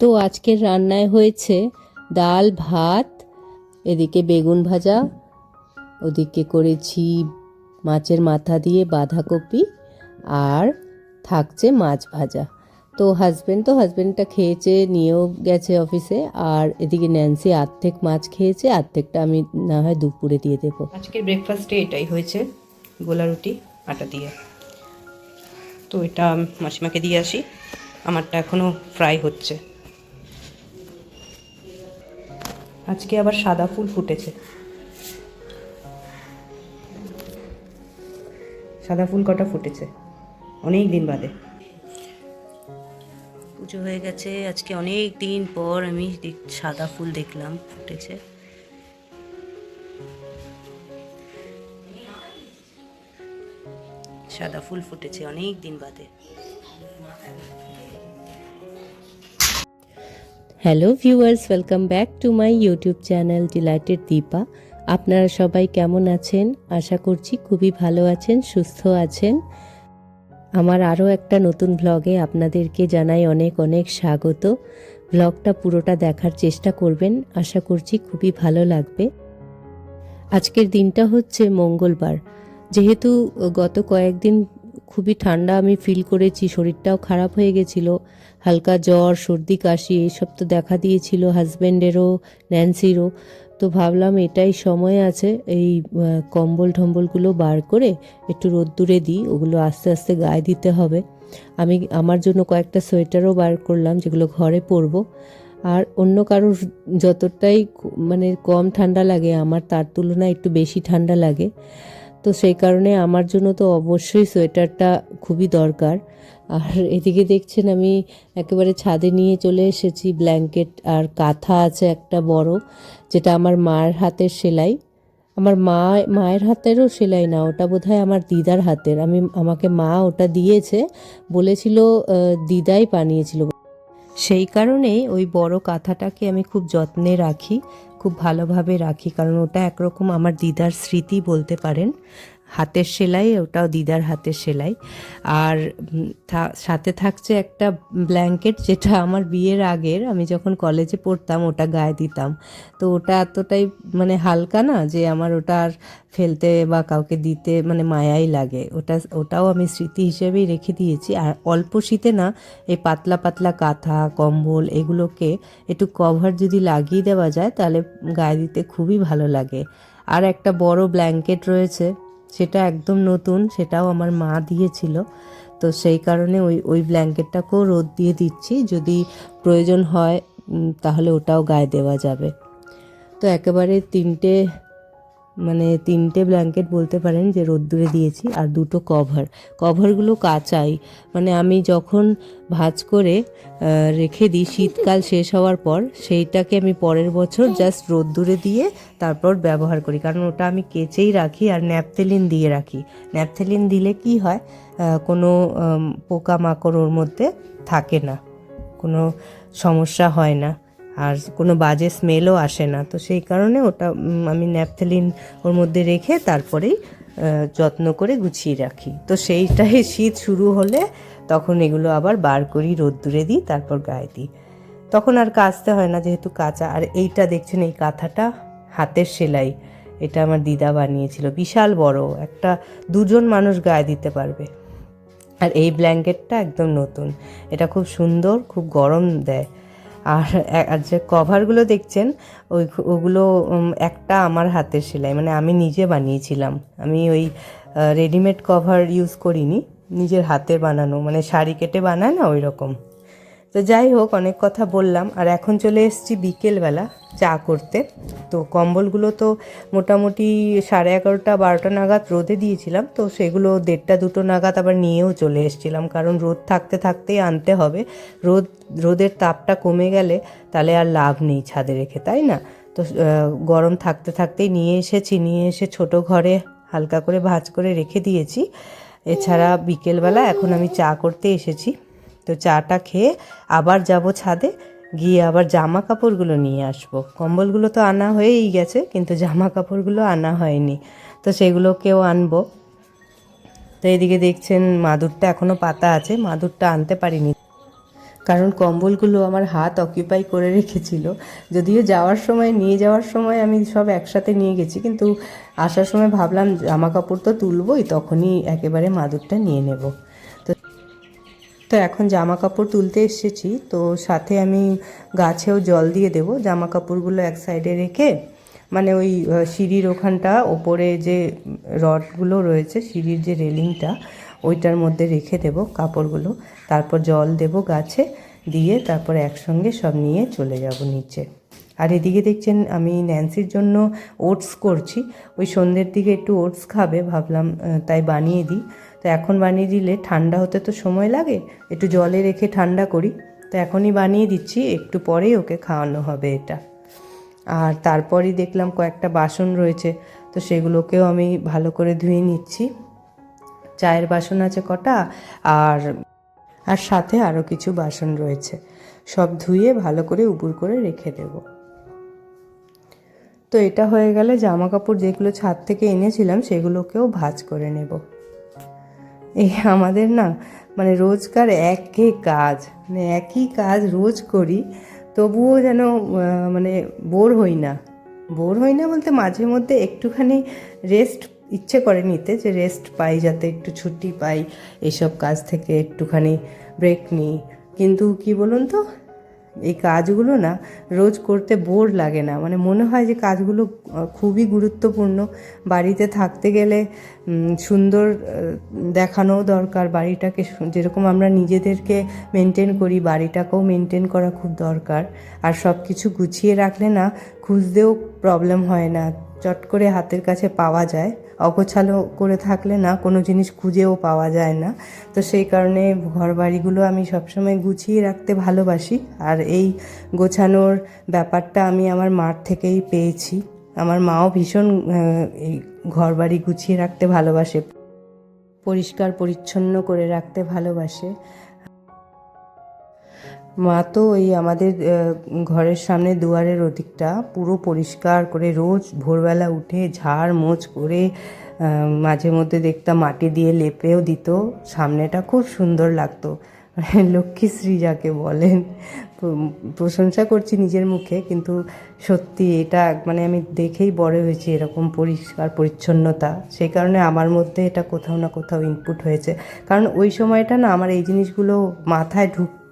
তো আজকের রান্নায় হয়েছে ডাল, ভাত, এদিকে বেগুন ভাজা, ওদিকে করেছি মাছের মাথা দিয়ে বাঁধাকপি আর থাকছে মাছ ভাজা। তো হাজব্যান্ড তো হাজব্যান্ডটা খেয়েছে, নিয়েও গেছে অফিসে আর এদিকে ন্যান্সি আর্ধেক মাছ খেয়েছে আর্ধেকটা আমি না হয় দুপুরে দিয়ে দেবো। আজকের ব্রেকফাস্টে এটাই হয়েছে, গোলা রুটি, আটা দিয়ে। তো এটা মাসিমাকে দিয়ে আসি, আমারটা এখনও ফ্রাই হচ্ছে। আজকে আবার সাদা ফুল ফুটেছে। সাদা ফুল কটা ফুটেছে? অনেক দিন বাদে। পুজো হয়ে গেছে, আজকে অনেক দিন পর আমি সাদা ফুল দেখলাম, ফুটেছে। সাদা ফুল ফুটেছে অনেক দিন বাদে। Hello viewers welcome back to my YouTube channel delighted Deepa আপনারা সবাই কেমন আছেন? আশা করছি খুবই ভালো আছেন, সুস্থ আছেন। আমার আরও একটা নতুন ভ্লগে আপনাদেরকে জানাই অনেক অনেক স্বাগত। ভ্লগটা পুরোটা দেখার চেষ্টা করবেন, আশা করছি খুবই ভালো লাগবে। আজকের দিনটা হচ্ছে মঙ্গলবার। যেহেতু গত কয়েকদিন খুবই ঠান্ডা আমি ফিল করেছি, শরীরটাও খারাপ হয়ে গেছিল। হালকা জ্বর, সর্দি, কাশি এইসব তো দেখা দিয়েছিল হাজব্যান্ডেরও ন্যান্সিরও তো ভাবলাম এটাই সময় আছে, এই কম্বল টম্বলগুলো বার করে একটু রোদ্দুরে দিই, ওগুলো আস্তে আস্তে গায়ে দিতে হবে। আমি আমার জন্য কয়েকটা সোয়েটারও বার করলাম, যেগুলো ঘরে পরবো। আর অন্য কারোর যতটাই মানে কম ঠান্ডা লাগে, আমার তার তুলনায় একটু বেশি ঠান্ডা লাগে। তো সেই কারণে আমার জন্য তো অবশ্যই সোয়েটারটা খুবই দরকার। আর এদিকে দেখছেন আমি একেবারে ছাদে নিয়ে চলে এসেছি, ব্ল্যাঙ্কেট আর কাঁথা আছে একটা বড়, যেটা আমার মায়ের হাতের সেলাই। আমার মা, মায়ের হাতেরও সেলাই না, ওটা বোধহয় আমার দিদার হাতের। আমি, আমাকে মা ওটা দিয়েছে, বলেছিল দিদাই বানিয়েছিল। সেই কারণেই ওই বড় কাঁথাটাকে আমি খুব যত্নে রাখি। খুব ভালোভাবে রাখি কারণ ওটা একরকম আমার দিদার স্মৃতি বলতে পারেন। হাতের সেলাই, ওটাও দিদার হাতের সেলাই। আর সাথে থাকছে একটা ব্ল্যাঙ্কেট যেটা আমার বিয়ের আগের আমি যখন কলেজে পড়তাম ওটা গায়ে দিতাম। তো ওটা এতটাই মানে হালকা না যে আমার ওটা আর ফেলতে বা কাউকে দিতে মানে মায়াই লাগে। ওটা, ওটাও আমি স্মৃতি হিসেবেই রেখে দিয়েছি। আর অল্প শীতে না এই পাতলা পাতলা কাঁথা, কম্বল এগুলোকে একটু কভার যদি লাগিয়ে দেওয়া যায় তাহলে গায়ে দিতে খুবই ভালো লাগে। আর একটা বড় ব্ল্যাঙ্কেট রয়েছে সেটা একদম নতুন, সেটাও আমার মা দিয়েছিল। তো সেই কারণে ওই ওই ব্ল্যাঙ্কেটটাকেও রোদ দিয়ে দিচ্ছি। যদি প্রয়োজন হয় তাহলে ওটাও গায়ে দেওয়া যাবে। তো একেবারে তিনটে মানে তিনটে ব্ল্যাঙ্কেট বলতে পারেন যে রোদ্দুরে দিয়েছি আর দুটো কভার কভারগুলো কাচাই। মানে আমি যখন ভাঁজ করে রেখে দিই, শীতকাল শেষ হওয়ার পর, সেইটাকে আমি পরের বছর জাস্ট রোদ্দুরে দিয়ে তারপর ব্যবহার করি। কারণ ওটা আমি কেচেই রাখি আর ন্যাপথেলিন দিয়ে রাখি। ন্যাপথেলিন দিলে কি হয় কোনো পোকামাকড় ওর মধ্যে থাকে না। কোনো সমস্যা হয় না। আর কোনো বাজে স্মেলও আসে না। তো সেই কারণে ওটা আমি ন্যাপথেলিন ওর মধ্যে রেখে তারপরেই যত্ন করে গুছিয়ে রাখি। তো সেইটাই শীত শুরু হলে তখন এগুলো আবার বার করি, রোদ্দুরে দিই, তারপর গায়ে দিই। তখন আর কাচতে হয় না যেহেতু কাঁচা। আর এইটা দেখছেন, এই কাঁথাটা হাতের সেলাই। এটা আমার দিদা বানিয়েছিল, বিশাল বড়। একটা দুজন মানুষ গায়ে দিতে পারবে। আর এই ব্ল্যাঙ্কেটটা একদম নতুন। এটা খুব সুন্দর, খুব গরম দেয়। আর যে কভারগুলো দেখছেন, ওই ওগুলো একটা আমার হাতের সেলাই। মানে আমি নিজে বানিয়েছিলাম। আমি ওই রেডিমেড কভার ইউজ করিনি। নিজের হাতে বানানো। মানে শাড়ি কেটে বানায় না ওই রকম তো যাই হোক, অনেক কথা বললাম। আর এখন চলে এসেছি বিকেলবেলা। চা করতে। তো কম্বলগুলো তো মোটামুটি সাড়ে এগারোটা, বারোটা নাগাদ রোদে দিয়েছিলাম। তো সেগুলো দেড়টা, দুটো নাগাদ আবার নিয়েও চলে এসেছিলাম। কারণ রোদ থাকতে থাকতেই আনতে হবে। রোদ, রোদের তাপটা কমে গেলে তাহলে আর লাভ নেই ছাদে রেখে, তাই না? তো গরম থাকতে থাকতেই নিয়ে এসেছি, নিয়ে এসে ছোট ঘরে হালকা করে ভাঁজ করে রেখে দিয়েছি। এছাড়া বিকেলবেলা এখন আমি চা করতে এসেছি। তো চাটা খেয়ে আবার যাব ছাদে। গিয়ে আবার জামা কাপড়গুলো নিয়ে আসব। কম্বলগুলো তো আনা হয়েই গেছে, কিন্তু জামা কাপড়গুলো আনা হয়নি। তো সেগুলোকেও আনব। তো এদিকে দেখছেন মাদুরটা এখনও পাতা আছে, মাদুরটা আনতে পারিনি। কারণ কম্বলগুলো আমার হাত অকিউপাই করে রেখেছিল। যদিও যাওয়ার সময়, নিয়ে যাওয়ার সময় আমি সব একসাথে নিয়ে গেছি, কিন্তু আসার সময় ভাবলাম জামা কাপড় তো তুলবই, তখনই একেবারে মাদুরটা নিয়ে নেব। তো এখন জামা কাপড় তুলতে এসেছি। তো সাথে আমি গাছেও জল দিয়ে দেবো। জামা কাপড়গুলো এক সাইডে রেখে মানে ওই সিঁড়ির ওখানটা ওপরে যে রডগুলো রয়েছে, সিঁড়ির যে রেলিংটা, ওইটার মধ্যে রেখে দেবো কাপড়গুলো। তারপর জল দেব গাছে দিয়ে, তারপর একসঙ্গে সব নিয়ে চলে যাব নিচে। আর এদিকে দেখছেন, আমি ন্যান্সির জন্য ওটস করছি। ওই সন্ধ্যের দিকে একটু ওটস খাবে, ভাবলাম তাই বানিয়ে দিই। তো এখন বানিয়ে দিলে ঠান্ডা হতে তো সময় লাগে, একটু জলে রেখে ঠান্ডা করি। তো এখনই বানিয়ে দিচ্ছি, একটু পরেই ওকে খাওয়ানো হবে এটা। আর তারপরই দেখলাম কয়েকটা বাসন রয়েছে, তো সেগুলোকেও আমি ভালো করে ধুয়ে নিচ্ছি। চায়ের বাসন আছে কটা, আর আর সাথে আরও কিছু বাসন রয়েছে। সব ধুয়ে ভালো করে উপুর করে রেখে দেব। তো এটা হয়ে গেলে জামা কাপড় যেগুলো ছাদ থেকে এনেছিলাম, সেগুলোকেও ভাজ করে নেব। এই আমাদের না মানে রোজকার একই কাজ মানে একই কাজ রোজ করি, তবুও যেন মানে বোর হই না। বোর হই না বলতে মাঝে মধ্যে একটুখানি রেস্ট ইচ্ছে করে নিতে, যে রেস্ট পাই যাতে একটু ছুটি পাই, এসব কাজ থেকে একটুখানি ব্রেক নিই। কিন্তু কি বলুন তো? এই কাজগুলো না রোজ করতে বোর লাগে না। মানে মনে হয় যে কাজগুলো খুবই গুরুত্বপূর্ণ। বাড়িতে থাকতে গেলে সুন্দর আহ, দেখানোও দরকার। বাড়িটাকে যেরকম আমরা নিজেদেরকে মেনটেন করি বাড়িটাকেও মেনটেন করা খুব দরকার। আর সব কিছু গুছিয়ে রাখলে না খুঁজতেও প্রবলেম হয় না। চট করে হাতের কাছে পাওয়া যায়। অগোছালো করে থাকলে না কোনো জিনিস খুঁজেও পাওয়া যায় না। তো সেই কারণে ঘর বাড়িগুলো আমি সবসময় গুছিয়ে রাখতে ভালোবাসি। আর এই গোছানোর ব্যাপারটা আমি আমার মার থেকেই পেয়েছি। আমার মাও ভীষণ এই ঘর বাড়ি গুছিয়ে রাখতে ভালোবাসে। পরিষ্কার পরিচ্ছন্ন করে রাখতে ভালোবাসে। মা তো ওই আমাদের ঘরের সামনে দুয়ারের ওদিকটা পুরো পরিষ্কার করে রোজ ভোরবেলা উঠে ঝাড় মোছ করে মাঝে মধ্যে দেখতাম মাটি দিয়ে লেপেও দিত। সামনেটা খুব সুন্দর লাগতো। লক্ষ্মীশ্রী যাকে বলেন। প্রশংসা করছি নিজের মুখে, কিন্তু সত্যি এটা মানে আমি দেখেই বড় হয়েছি এরকম পরিষ্কার পরিচ্ছন্নতা। সেই কারণে আমার মধ্যে এটা কোথাও না কোথাও ইনপুট হয়েছে। কারণ ওই সময়টা না আমার এই জিনিসগুলো মাথায় ঢুকতো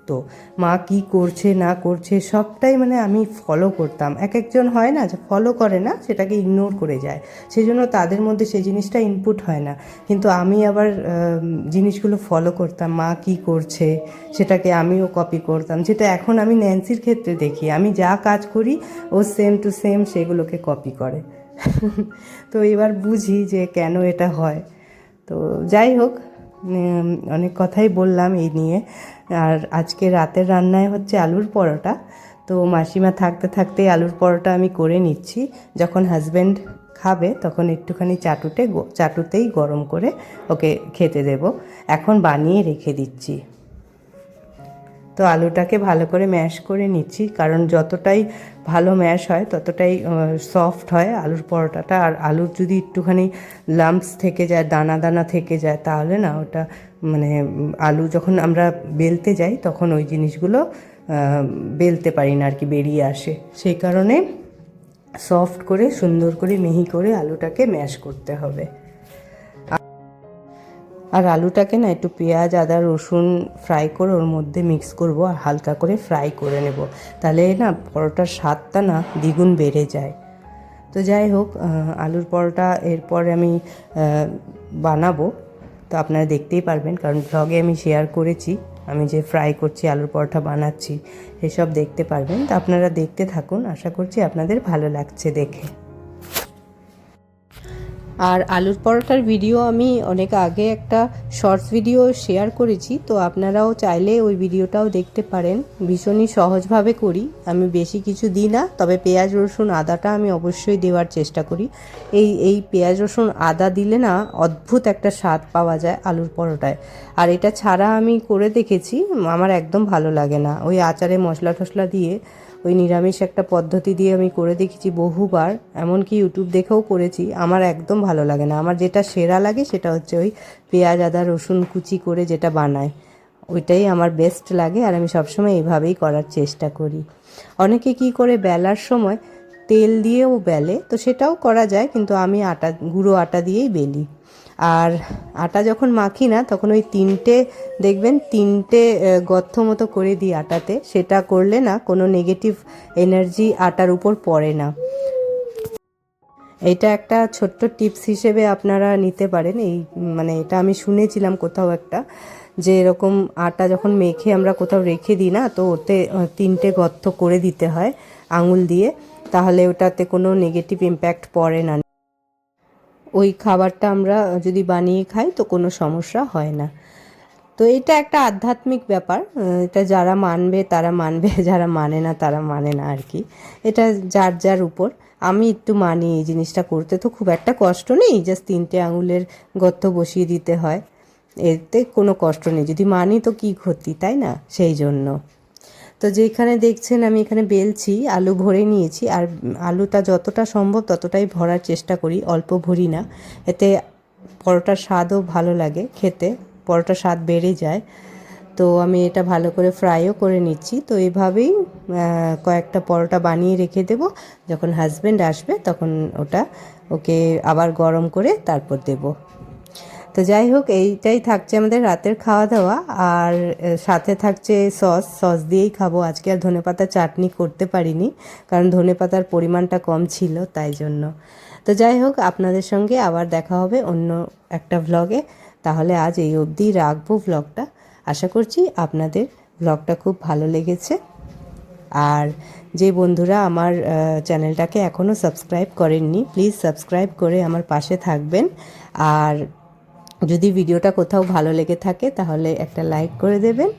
মা কি করছে, না করছে, সবটাই মানে আমি ফলো করতাম। এক একজন হয় না যে ফলো করে না, সেটাকে ইগনোর করে যায়। সেই জন্য তাদের মধ্যে সেই জিনিসটা ইনপুট হয় না। কিন্তু আমি আবার জিনিসগুলো ফলো করতাম। মা কি করছে, সেটাকে আমিও কপি করতাম। যেটা এখন আমি ন্যান্সির ক্ষেত্রে দেখি। আমি যা কাজ করি, ও সেম টু সেম সেগুলোকে কপি করে। তো এবার বুঝি যে কেন এটা হয়। তো যাই হোক অনেক কথাই বললাম এই নিয়ে। আর আজকে রাতের রান্নায় হচ্ছে আলুর পরোটা। তো মাসিমা থাকতে থাকতে আলুর পরোটা আমি করে নিচ্ছি। যখন হাজব্যান্ড খাবে তখন একটুখানি চাটুতে চাটুতেই গরম করে ওকে খেতে দেব। এখন বানিয়ে রেখে দিচ্ছি। তো আলুটাকে ভালো করে ম্যাশ করে নিচ্ছি, কারণ যতটাই ভালো ম্যাশ হয়, ততটাই সফট হয় আলুর পরোটাটা। আর আলুর যদি একটুখানি লাম্পস থেকে যায়, দানা দানা থেকে যায়, তাহলে না ওটা মানে আলু যখন আমরা বেলতে যাই, তখন ওই জিনিসগুলো বেলতে পারি না আর কি, বেরিয়ে আসে। সেই কারণে সফট করে, সুন্দর করে, মিহি করে আলুটাকে ম্যাশ করতে হবে। আর আলুটাকে না একটু পেঁয়াজ, আদা, রসুন ফ্রাই করে ওর মধ্যে মিক্স করব আর হালকা করে ফ্রাই করে নেব। তাহলে না পরোটার স্বাদটা না দ্বিগুণ বেড়ে যায়। তো যাই হোক আলুর পরোটা এরপর আমি বানাবো। তো আপনারা দেখতেই পারবেন, কারণ ব্লগে আমি শেয়ার করেছি। আমি যে ফ্রাই করছি, আলুর পরোটা বানাচ্ছি সেসব দেখতে পারবেন। তো আপনারা দেখতে থাকুন। আশা করছি আপনাদের ভালো লাগছে দেখে। আর আলুর পরোটার ভিডিও আমি অনেক আগে একটা শর্টস ভিডিও শেয়ার করেছি, তো আপনারাও চাইলে ওই ভিডিওটাও দেখতে পারেন। ভীষণই সহজভাবে করি। আমি বেশি কিছু দিই না, তবে পেঁয়াজ, রসুন, আদাটা আমি অবশ্যই দেওয়ার চেষ্টা করি। এই এই পেঁয়াজ, রসুন, আদা দিলে না অদ্ভুত একটা স্বাদ পাওয়া যায় আলুর পরোটায়। আর এটা ছাড়া আমি করে দেখেছি, আমার একদম ভালো লাগে না। ওই আচারে মশলা টশলা দিয়ে ওই নিরামিষ একটা পদ্ধতি দিয়ে আমি করে দেখেছি বহুবার, এমনকি ইউটিউব দেখেও করেছি। আমার একদম ভালো লাগে না। আমার যেটা সেরা লাগে সেটা হচ্ছে ওই পেঁয়াজ, আদা, রসুন কুচি করে যেটা বানায়। ওইটাই আমার বেস্ট লাগে আর আমি সবসময় এইভাবেই করার চেষ্টা করি। অনেকে কি করে বেলার সময় তেল দিয়েও বেলে, তো সেটাও করা যায়, কিন্তু আমি আটা, গুঁড়ো আটা দিয়েই বেলি। আর আটা যখন মাখি না, তখন ওই তিনটে, দেখবেন তিনটে গর্ত মতো করে দিই আটাতে। সেটা করলে না কোনো নেগেটিভ এনার্জি আটার উপর পড়ে না। এটা একটা ছোট্ট টিপস হিসেবে আপনারা নিতে পারেন। এই মানে এটা আমি শুনেছিলাম কোথাও একটা, যে এরকম আটা যখন মেখে আমরা কোথাও রেখে দিই না, তো ওতে তিনটে গর্ত করে দিতে হয় আঙুল দিয়ে, তাহলে ওটাতে কোনো নেগেটিভ ইম্প্যাক্ট পড়ে না। ওই খাবারটা আমরা যদি বানিয়ে খাই তো কোনো সমস্যা হয় না। তো এটা একটা আধ্যাত্মিক ব্যাপার। এটা যারা মানবে তারা মানবে, যারা মানে না তারা মানে না আর কি। এটা যার যার উপর। আমি একটু মানি এই জিনিসটা করতে। তো খুব একটা কষ্ট নেই জাস্ট তিনটে আঙুলের গর্ত বসিয়ে দিতে হয়। এতে কোনো কষ্ট নেই। যদি মানি তো কি ক্ষতি, তাই না? সেই জন্য। তো যেখানে দেখছেন আমি এখানে বেলছি, আলু ভরে নিয়েছি, আর আলুটা যতটা সম্ভব ততটাই ভরার চেষ্টা করি, অল্প ভরি না। এতে পরোটার স্বাদও ভালো লাগে খেতে, পরোটার স্বাদ বেড়ে যায়। তো আমি এটা ভালো করে ফ্রাইও করে নিচ্ছি। তো এভাবেই কয়েকটা পরোটা বানিয়ে রেখে দেব। যখন হাজব্যান্ড আসবে তখন ওটা ওকে আবার গরম করে তারপর দেবো। তো যাই হোক, এইটাই থাকছে আমাদের রাতের খাওয়া দাওয়া আর সাথে থাকছে সস। সস দিয়েই খাব। আজকে আর ধনেপাতা চাটনি করতে পারিনি, কারণ ধনেপাতার পরিমাণটা কম ছিল, তাই জন্য। তো যাই হোক, আপনাদের সঙ্গে আবার দেখা হবে অন্য একটা ভ্লগে তাহলে আজ এই অবধি রাখব ভ্লগটা আশা করছি আপনাদের ভ্লগটা খুব ভালো লেগেছে। আর যে বন্ধুরা আমার চ্যানেলটাকে এখনও সাবস্ক্রাইব করেননি প্লিজ সাবস্ক্রাইব করে আমার পাশে থাকবেন। আর যদি ভিডিওটা কোথাও ভালো লেগে থাকে তাহলে একটা লাইক করে দেবেন।